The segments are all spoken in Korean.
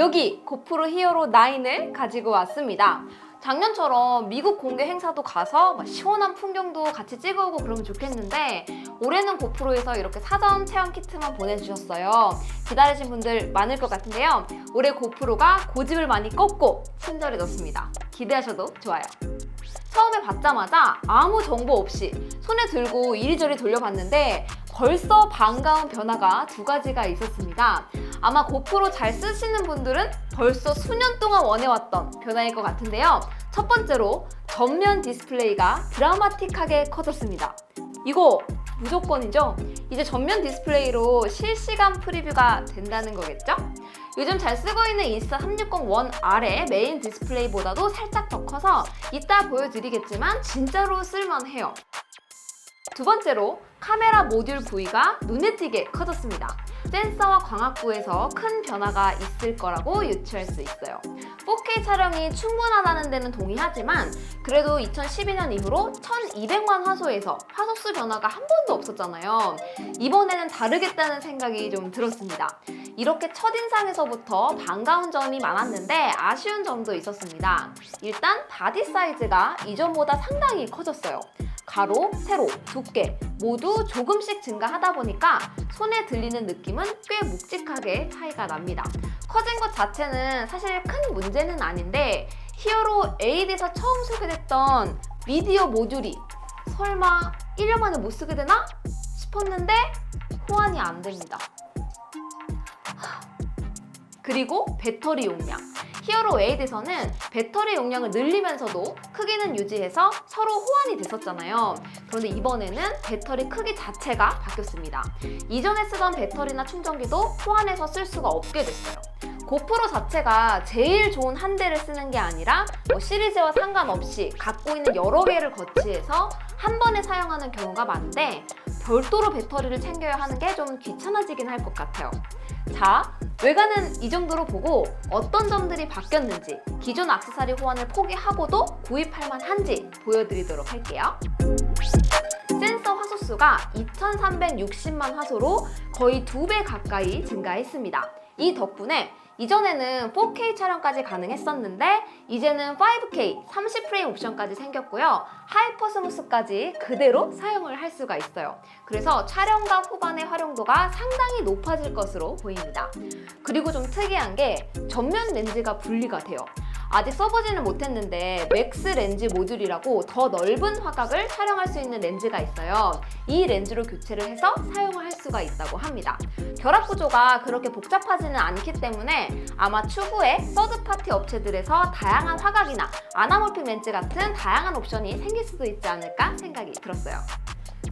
여기 고프로 히어로 9을 가지고 왔습니다. 작년처럼 미국 공개 행사도 가서 막 시원한 풍경도 같이 찍어오고 그러면 좋겠는데 올해는 고프로에서 이렇게 사전 체험 키트만 보내주셨어요. 기다리신 분들 많을 것 같은데요. 올해 고프로가 고집을 많이 꺾고 친절해졌습니다. 기대하셔도 좋아요. 처음에 받자마자 아무 정보 없이 손에 들고 이리저리 돌려봤는데 벌써 반가운 변화가 두 가지가 있었습니다. 아마 고프로 잘 쓰시는 분들은 벌써 수년 동안 원해왔던 변화일 것 같은데요. 첫 번째로 전면 디스플레이가 드라마틱하게 커졌습니다. 이거 무조건이죠? 이제 전면 디스플레이로 실시간 프리뷰가 된다는 거겠죠? 요즘 잘 쓰고 있는 인스타 360 원 아래 메인 디스플레이보다도 살짝 더 커서 이따 보여드리겠지만 진짜로 쓸만해요. 두 번째로 카메라 모듈 부위가 눈에 띄게 커졌습니다. 센서와 광학부에서 큰 변화가 있을 거라고 유추할 수 있어요. 4K 촬영이 충분하다는 데는 동의하지만 그래도 2012년 이후로 1200만 화소에서 화소수 변화가 한 번도 없었잖아요. 이번에는 다르겠다는 생각이 좀 들었습니다. 이렇게 첫인상에서부터 반가운 점이 많았는데 아쉬운 점도 있었습니다. 일단 바디 사이즈가 이전보다 상당히 커졌어요. 가로, 세로, 두께 모두 조금씩 증가하다 보니까 손에 들리는 느낌은 꽤 묵직하게 차이가 납니다. 커진 것 자체는 사실 큰 문제는 아닌데 히어로 8에서 처음 소개됐던 미디어 모듈이 설마 1년 만에 못 쓰게 되나 싶었는데 호환이 안 됩니다. 그리고 배터리 용량. 히어로 8에서는 배터리 용량을 늘리면서도 크기는 유지해서 서로 호환이 됐었잖아요. 그런데 이번에는 배터리 크기 자체가 바뀌었습니다. 이전에 쓰던 배터리나 충전기도 호환해서 쓸 수가 없게 됐어요. 고프로 자체가 제일 좋은 한 대를 쓰는 게 아니라 뭐 시리즈와 상관없이 갖고 있는 여러 개를 거치해서 한 번에 사용하는 경우가 많은데 별도로 배터리를 챙겨야 하는 게 좀 귀찮아지긴 할 것 같아요. 자, 외관은 이 정도로 보고 어떤 점들이 바뀌었는지 기존 악세사리 호환을 포기하고도 구입할 만한지 보여드리도록 할게요. 센서 화소수가 2360만 화소로 거의 두 배 가까이 증가했습니다. 이 덕분에 이전에는 4K 촬영까지 가능했었는데 이제는 5K 30프레임 옵션까지 생겼고요. 하이퍼 스무스까지 그대로 사용을 할 수가 있어요. 그래서 촬영과 후반의 활용도가 상당히 높아질 것으로 보입니다. 그리고 좀 특이한 게 전면 렌즈가 분리가 돼요. 아직 써보지는 못했는데 맥스 렌즈 모듈이라고 더 넓은 화각을 촬영할 수 있는 렌즈가 있어요. 이 렌즈로 교체를 해서 사용을 할 수가 있다고 합니다. 결합 구조가 그렇게 복잡하지는 않기 때문에 아마 추후에 서드파티 업체들에서 다양한 화각이나 아나몰픽 렌즈 같은 다양한 옵션이 생길 수도 있지 않을까 생각이 들었어요.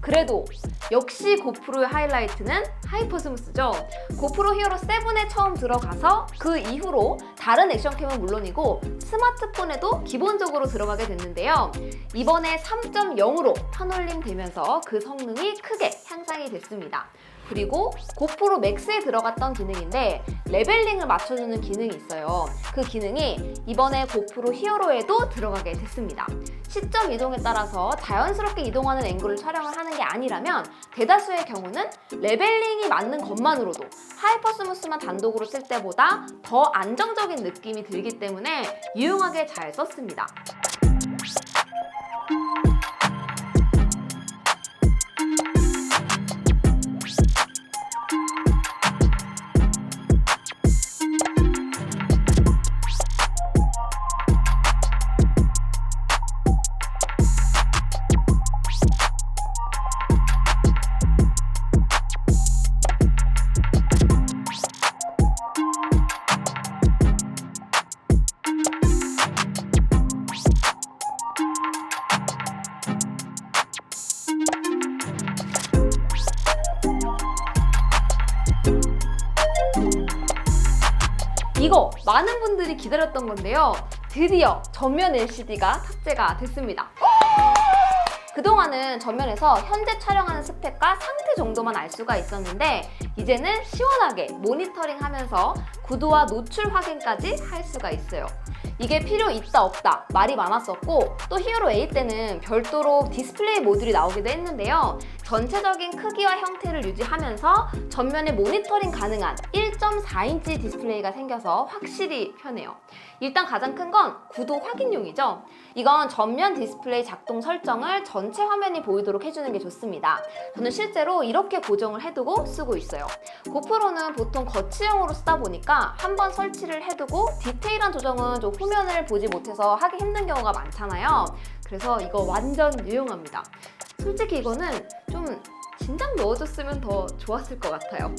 그래도 역시 고프로의 하이라이트는 하이퍼스무스죠. 고프로 히어로 7에 처음 들어가서 그 이후로 다른 액션캠은 물론이고 스마트폰에도 기본적으로 들어가게 됐는데요. 이번에 3.0으로 편올림 되면서 그 성능이 크게 향상이 됐습니다. 그리고 고프로 맥스에 들어갔던 기능인데 레벨링을 맞춰주는 기능이 있어요. 그 기능이 이번에 고프로 히어로에도 들어가게 됐습니다. 시점 이동에 따라서 자연스럽게 이동하는 앵글을 촬영을 하는 게 아니라면 대다수의 경우는 레벨링이 맞는 것만으로도 하이퍼 스무스만 단독으로 쓸 때보다 더 안정적인 느낌이 들기 때문에 유용하게 잘 썼습니다. 이거 많은 분들이 기다렸던 건데요. 드디어 전면 LCD가 탑재가 됐습니다. 그동안은 전면에서 현재 촬영하는 스펙과 상태 정도만 알 수가 있었는데 이제는 시원하게 모니터링 하면서 구도와 노출 확인까지 할 수가 있어요. 이게 필요 있다 없다 말이 많았었고 또 히어로 8 때는 별도로 디스플레이 모듈이 나오기도 했는데요. 전체적인 크기와 형태를 유지하면서 전면에 모니터링 가능한 1 3.4인치 디스플레이가 생겨서 확실히 편해요. 일단 가장 큰 건 구도 확인용이죠. 이건 전면 디스플레이 작동 설정을 전체 화면이 보이도록 해주는 게 좋습니다. 저는 실제로 이렇게 고정을 해두고 쓰고 있어요. 고프로는 보통 거치형으로 쓰다 보니까 한번 설치를 해두고 디테일한 조정은 좀 후면을 보지 못해서 하기 힘든 경우가 많잖아요. 그래서 이거 완전 유용합니다. 솔직히 이거는 좀 진작 넣어줬으면 더 좋았을 것 같아요.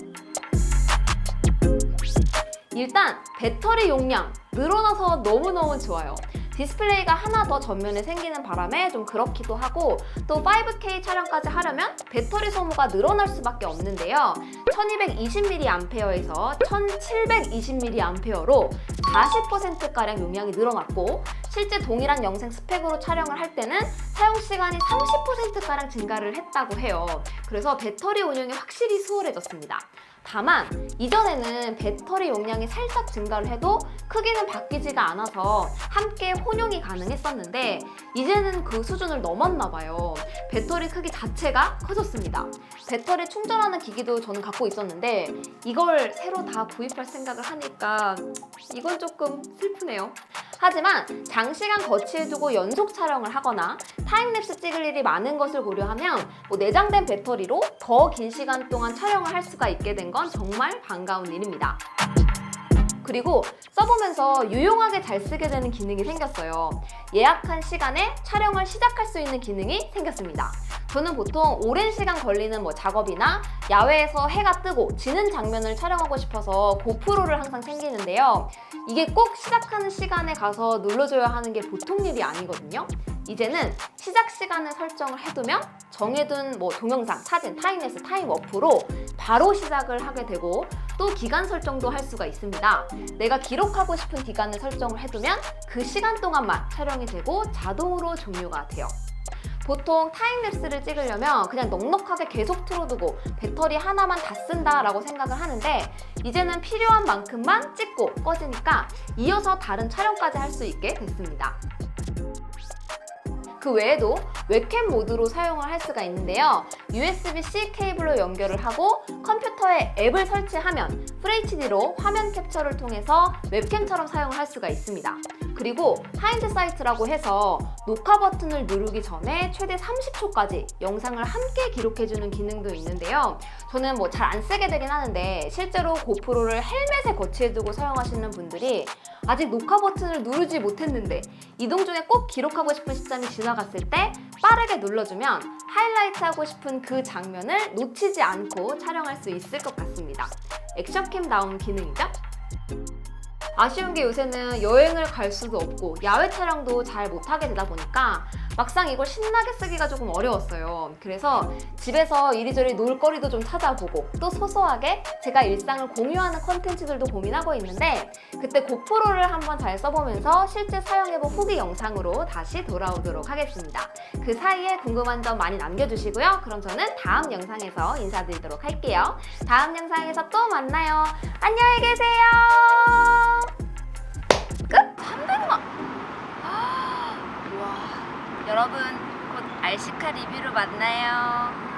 일단 배터리 용량 늘어나서 너무너무 좋아요. 디스플레이가 하나 더 전면에 생기는 바람에 좀 그렇기도 하고 또 5K 촬영까지 하려면 배터리 소모가 늘어날 수밖에 없는데요. 1220mAh에서 1720mAh로 40%가량 용량이 늘어났고 실제 동일한 영상 스펙으로 촬영을 할 때는 사용 시간이 30%가량 증가를 했다고 해요. 그래서 배터리 운영이 확실히 수월해졌습니다. 다만 이전에는 배터리 용량이 살짝 증가를 해도 크기는 바뀌지가 않아서 함께 혼용이 가능했었는데 이제는 그 수준을 넘었나 봐요. 배터리 크기 자체가 커졌습니다. 배터리 충전하는 기기도 저는 갖고 있었는데 이걸 새로 다 구입할 생각을 하니까 이건 조금 슬프네요. 하지만 장시간 거치해 두고 연속 촬영을 하거나 타임랩스 찍을 일이 많은 것을 고려하면 뭐 내장된 배터리로 더 긴 시간 동안 촬영을 할 수가 있게 된 건 정말 반가운 일입니다. 그리고 써보면서 유용하게 잘 쓰게 되는 기능이 생겼어요. 예약한 시간에 촬영을 시작할 수 있는 기능이 생겼습니다. 저는 보통 오랜 시간 걸리는 뭐 작업이나 야외에서 해가 뜨고 지는 장면을 촬영하고 싶어서 고프로를 항상 챙기는데요. 이게 꼭 시작하는 시간에 가서 눌러줘야 하는 게 보통 일이 아니거든요. 이제는 시작 시간을 설정을 해두면 정해둔 뭐 동영상, 사진, 타임랩스, 타임워프로 바로 시작을 하게 되고 또 기간 설정도 할 수가 있습니다. 내가 기록하고 싶은 기간을 설정을 해두면 그 시간 동안만 촬영이 되고 자동으로 종료가 돼요. 보통 타임랩스를 찍으려면 그냥 넉넉하게 계속 틀어두고 배터리 하나만 다 쓴다라고 생각을 하는데 이제는 필요한 만큼만 찍고 꺼지니까 이어서 다른 촬영까지 할 수 있게 됐습니다. 그 외에도 웹캠 모드로 사용을 할 수가 있는데요. USB-C 케이블로 연결을 하고 컴퓨터에 앱을 설치하면 FHD로 화면 캡처를 통해서 웹캠처럼 사용을 할 수가 있습니다. 그리고 하인드 사이트라고 해서 녹화 버튼을 누르기 전에 최대 30초까지 영상을 함께 기록해주는 기능도 있는데요. 저는 뭐 잘 안 쓰게 되긴 하는데 실제로 고프로를 헬멧에 거치해두고 사용하시는 분들이 아직 녹화 버튼을 누르지 못했는데 이동 중에 꼭 기록하고 싶은 시점이 지나갔을 때 빠르게 눌러주면 하이라이트 하고 싶은 그 장면을 놓치지 않고 촬영할 수 있을 것 같습니다. 액션캠 다운 기능이죠? 아쉬운 게 요새는 여행을 갈 수도 없고 야외 촬영도 잘 못하게 되다 보니까 막상 이걸 신나게 쓰기가 조금 어려웠어요. 그래서 집에서 이리저리 놀거리도 좀 찾아보고 또 소소하게 제가 일상을 공유하는 컨텐츠들도 고민하고 있는데 그때 고프로를 한번 잘 써보면서 실제 사용해본 후기 영상으로 다시 돌아오도록 하겠습니다. 그 사이에 궁금한 점 많이 남겨주시고요. 그럼 저는 다음 영상에서 인사드리도록 할게요. 다음 영상에서 또 만나요. 안녕히 계세요. 여러분 곧 알시카 리뷰로 만나요.